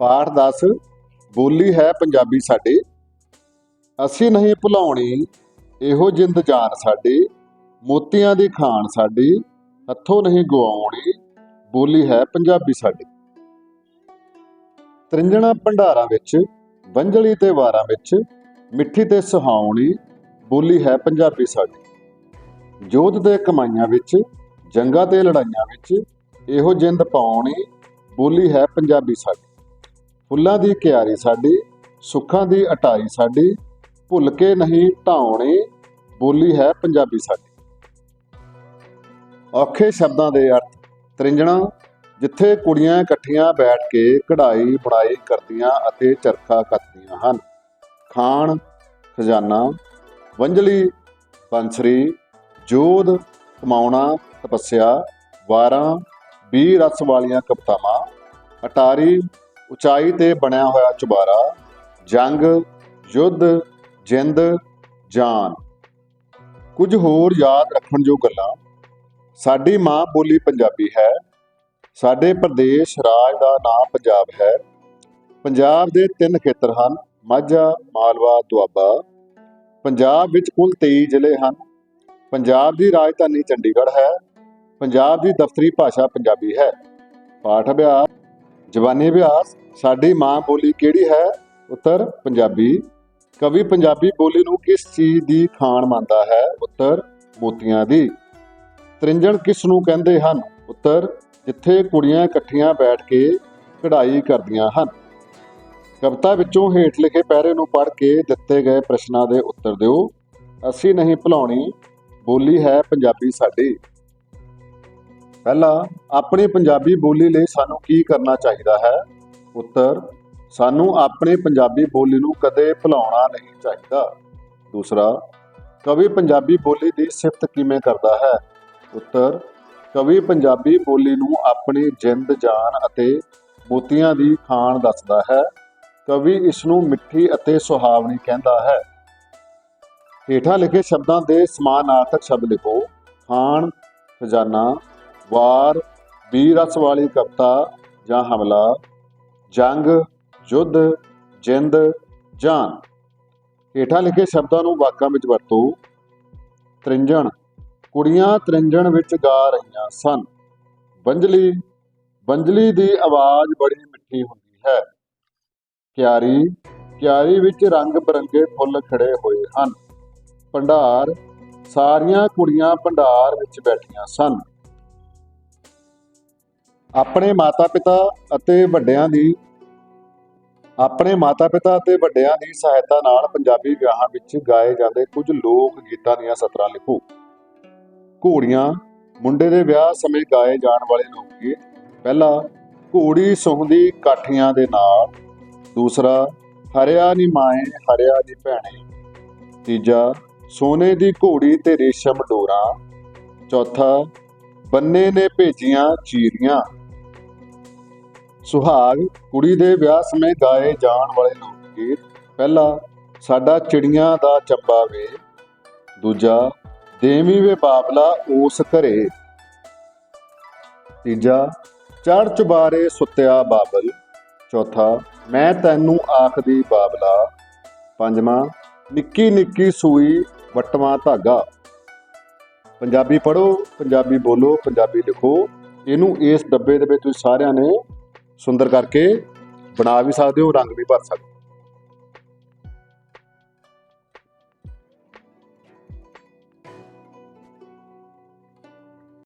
ਪਾਠ 10 ਬੋਲੀ ਹੈ ਪੰਜਾਬੀ ਸਾਡੀ। ਅਸੀਂ ਨਹੀਂ ਭੁਲਾਉਣੀ, ਇਹੋ ਜਿੰਦ ਜਾਨ ਸਾਡੀ। ਮੋਤੀਆਂ ਦੀ ਖਾਨ ਸਾਡੀ, ਹੱਥੋਂ ਨਹੀਂ ਗਵਾਉਣੀ ਬੋਲੀ ਹੈ ਪੰਜਾਬੀ ਸਾਡੀ। ਤ੍ਰਿੰਜਣਾ ਭੰਡਾਰਾਂ ਵਿੱਚ ਵੰਜਲੀ ਤੇ ਵਾਰਾਂ ਵਿੱਚ, ਮਿੱਠੀ ਤੇ ਸੁਹਾਉਣੀ, ਬੋਲੀ ਹੈ ਪੰਜਾਬੀ ਸਾਡੀ। ਜੋਧ ਤੇ ਕਮਾਈਆਂ ਵਿੱਚ, ਜੰਗਾਂ ਤੇ ਲੜਾਈਆਂ ਵਿੱਚ, ਇਹੋ ਜਿੰਦ ਪਾਉਣੀ, ਬੋਲੀ ਹੈ ਪੰਜਾਬੀ ਸਾਡੀ। ਫੁੱਲਾਂ ਦੀ ਕਿਆਰੀ ਸਾਡੀ, ਸੁੱਖਾਂ ਦੀ ਅਟਾਈ ਸਾਡੀ, ਭੁੱਲ ਕੇ ਨਹੀਂ ਢਾਉਣੀ, ਬੋਲੀ ਹੈ ਪੰਜਾਬੀ ਸਾਡੀ। ਔਖੇ ਸ਼ਬਦਾਂ ਦੇ ਅਰਥ, ਤ੍ਰਿੰਜਣਾ, ਜਿੱਥੇ ਕੁੜੀਆਂ ਇਕੱਠੀਆਂ ਬੈਠ ਕੇ ਕਢਾਈ ਬੁਣਾਈ ਕਰਦੀਆਂ ਅਤੇ ਚਰਖਾ ਕੱਤਦੀਆਂ ਹਨ। ਖਾਣ, ਖਜ਼ਾਨਾ, ਵੰਝਲੀ, ਬੰਸਰੀ, ਜੋਧ, ਕਮਾਉਣਾ, ਤਪੱਸਿਆ, ਵਾਰਾਂ ਵੀ ਰਸ ਵਾਲੀਆਂ ਕਵਿਤਾਵਾਂ, ਅਟਾਰੀ ਉਚਾਈ ਤੇ ਬਣਿਆ ਹੋਇਆ ਚੁਬਾਰਾ, ਜੰਗ, ਯੁੱਧ, ਜਿੰਦ, ਜਾਨ। ਕੁਝ ਹੋਰ ਯਾਦ ਰੱਖਣ ਜੋ ਗੱਲਾਂ। ਸਾਡੀ ਮਾਂ ਬੋਲੀ ਪੰਜਾਬੀ ਹੈ। ਸਾਡੇ ਪ੍ਰਦੇਸ਼ ਰਾਜ ਦਾ ਨਾਮ ਪੰਜਾਬ ਹੈ। ਪੰਜਾਬ ਦੇ ਤਿੰਨ ਖੇਤਰ ਹਨ, ਮਾਝਾ, ਮਾਲਵਾ, ਦੁਆਬਾ। ਪੰਜਾਬ ਵਿੱਚ ਕੁੱਲ 23 ਜ਼ਿਲ੍ਹੇ ਹਨ। ਪੰਜਾਬ ਦੀ ਰਾਜਧਾਨੀ ਚੰਡੀਗੜ੍ਹ ਹੈ। ਪੰਜਾਬ ਦੀ ਦਫ਼ਤਰੀ ਭਾਸ਼ਾ ਪੰਜਾਬੀ ਹੈ। ਪਾਠ ਅਭਿਆਸ ਜਵਾਨੀ ਅਭਿਆਸ, ਸਾਡੀ ਮਾਂ ਬੋਲੀ ਕਿਹੜੀ ਹੈ? ਉੱਤਰ, ਪੰਜਾਬੀ। ਕਵੀ ਪੰਜਾਬੀ ਬੋਲੀ ਨੂੰ ਕਿਸ ਚੀਜ਼ ਦੀ ਖਾਣ ਮੰਨਦਾ ਹੈ? ਉੱਤਰ, ਮੋਤੀਆਂ ਦੀ। ਤ੍ਰਿੰਜਣ ਕਿਸ ਨੂੰ ਕਹਿੰਦੇ ਹਨ? ਉੱਤਰ, ਜਿੱਥੇ ਕੁੜੀਆਂ ਇਕੱਠੀਆਂ ਬੈਠ ਕੇ ਕਢਾਈ ਕਰਦੀਆਂ ਹਨ। ਕਵਿਤਾ ਵਿੱਚੋਂ ਹੇਠ ਲਿਖੇ ਪੈਰੇ ਨੂੰ ਪੜ੍ਹ ਕੇ ਦਿੱਤੇ ਗਏ ਪ੍ਰਸ਼ਨਾਂ ਦੇ ਉੱਤਰ ਦਿਓ। ਅਸੀਂ ਨਹੀਂ ਭੁਲਾਉਣੀ, ਬੋਲੀ ਹੈ ਪੰਜਾਬੀ ਸਾਡੀ। ਪਹਿਲਾ ਆਪਣੀ ਪੰਜਾਬੀ ਬੋਲੀ ਲਈ ਸਾਨੂੰ ਕੀ ਕਰਨਾ ਚਾਹੀਦਾ ਹੈ? ਉੱਤਰ, ਸਾਨੂੰ ਆਪਣੀ ਪੰਜਾਬੀ ਬੋਲੀ ਨੂੰ ਕਦੇ ਭੁਲਾਉਣਾ ਨਹੀਂ ਚਾਹੀਦਾ। ਦੂਸਰਾ, ਕਵੀ ਪੰਜਾਬੀ ਬੋਲੀ ਦੀ ਸਿਫਤ ਕਿਵੇਂ ਕਰਦਾ ਹੈ? ਉੱਤਰ, ਕਵੀ ਪੰਜਾਬੀ ਬੋਲੀ ਨੂੰ ਆਪਣੀ ਜਿੰਦ, ਜਾਨ ਅਤੇ ਮੋਤੀਆਂ ਦੀ ਖਾਨ ਦੱਸਦਾ ਹੈ। ਕਵੀ ਇਸ ਨੂੰ ਮਿੱਠੀ ਅਤੇ ਸੁਹਾਵਣੀ ਕਹਿੰਦਾ ਹੈ। ਹੇਠਾਂ ਲਿਖੇ ਸ਼ਬਦਾਂ ਦੇ ਸਮਾਨਾਰਥਕ ਸ਼ਬਦ ਲਿਖੋ। ਖਾਨ ਖਜ਼ਾਨਾ ਵਾਰ ਵੀ ਰਸ ਵਾਲੀ ਕਵਿਤਾ ਜਾਂ ਹਮਲਾ, ਜੰਗ ਯੁੱਧ ਜਿੰਦ, ਜਾਨ। ਹੇਠਾਂ ਲਿਖੇ ਸ਼ਬਦਾਂ ਨੂੰ ਵਾਕਾਂ ਵਿੱਚ ਵਰਤੋ। ਤ੍ਰਿੰਜਣ, ਕੁੜੀਆਂ ਤ੍ਰਿੰਜਣ ਵਿੱਚ ਗਾ ਰਹੀਆਂ ਸਨ। ਬੰਜਲੀ ਬੰਜਲੀ ਦੀ ਆਵਾਜ਼ ਬੜੀ ਮਿੱਠੀ ਹੁੰਦੀ ਹੈ। ਕਿਆਰੀ ਕਿਆਰੀ ਵਿੱਚ ਰੰਗ ਬਰੰਗੇ ਫੁੱਲ ਖੜੇ ਹੋਏ ਹਨ। ਭੰਡਾਰ, ਸਾਰੀਆਂ ਕੁੜੀਆਂ ਭੰਡਾਰ ਵਿੱਚ ਬੈਠੀਆਂ ਸਨ। ਆਪਣੇ ਮਾਤਾ-ਪਿਤਾ ਅਤੇ ਵੱਡਿਆਂ ਦੀ, ਆਪਣੇ ਮਾਤਾ-ਪਿਤਾ ਅਤੇ ਵੱਡਿਆਂ ਦੀ ਸਹਾਇਤਾ ਨਾਲ ਪੰਜਾਬੀ ਵਿਆਹਾਂ ਵਿੱਚ ਗਾਏ ਜਾਂਦੇ ਕੁਝ ਲੋਕ ਗੀਤਾਂ ਦੀਆਂ ਸਤਰਾਂ ਲਿਖੋ। ਘੋੜੀਆਂ, ਮੁੰਡੇ ਦੇ ਵਿਆਹ ਸਮੇਂ ਗਾਏ ਜਾਣ ਵਾਲੇ ਲੋਕ ਗੀਤ। ਪਹਿਲਾ, ਘੋੜੀ ਸੁਹੰਦੀ ਕਾਠੀਆਂ ਦੇ ਨਾਲ। ਦੂਸਰਾ, ਹਰਿਆ ਨੀ ਮਾਏ, ਹਰਿਆ ਨੀ ਭੈਣੇ। ਤੀਜਾ, ਸੋਨੇ ਦੀ ਘੋੜੀ ਤੇ ਰੇਸ਼ਮ ਡੋਰਾ। ਚੌਥਾ, ਬੰਨੇ ਨੇ ਭੇਜੀਆਂ ਚੀਰੀਆਂ। ਸੁਹਾਗ ਕੁੜੀ ਦੇ ਵਿਆਹ ਸਮੇਂ ਗਾਏ ਜਾਣ ਵਾਲੇ ਲੋਕ ਗੀਤ। ਪਹਿਲਾ, ਸਾਡਾ ਚਿੜੀਆਂ ਦਾ ਚੱਬਾ ਵੇ। ਦੂਜਾ, ਦੇਵੀ ਵੇ ਬਾਬਲਾ ਉਸ ਘਰੇ। ਤੀਜਾ, ਚੜ ਚੁਬਾਰੇ ਸੁੱਤਿਆ ਬਾਬਲ। ਚੌਥਾ, ਮੈਂ ਤੈਨੂੰ ਆਖਦੀ ਬਾਬਲਾ। ਪੰਜਵਾਂ, ਨਿੱਕੀ ਨਿੱਕੀ ਸੂਈ ਵਟਵਾ ਧਾਗਾ। ਪੰਜਾਬੀ ਪੜੋ ਪੰਜਾਬੀ ਬੋਲੋ, ਪੰਜਾਬੀ ਲਿਖੋ। ਇਹਨੂੰ ਇਸ ਡੱਬੇ ਦੇ ਵਿੱਚ ਤੁਸੀਂ ਸਾਰਿਆਂ ਨੇ ਸੁੰਦਰ ਕਰਕੇ ਬਣਾ ਵੀ ਸਕਦੇ ਹੋ ਰੰਗ ਵੀ ਭਰ ਸਕਦੇ ਹੋ।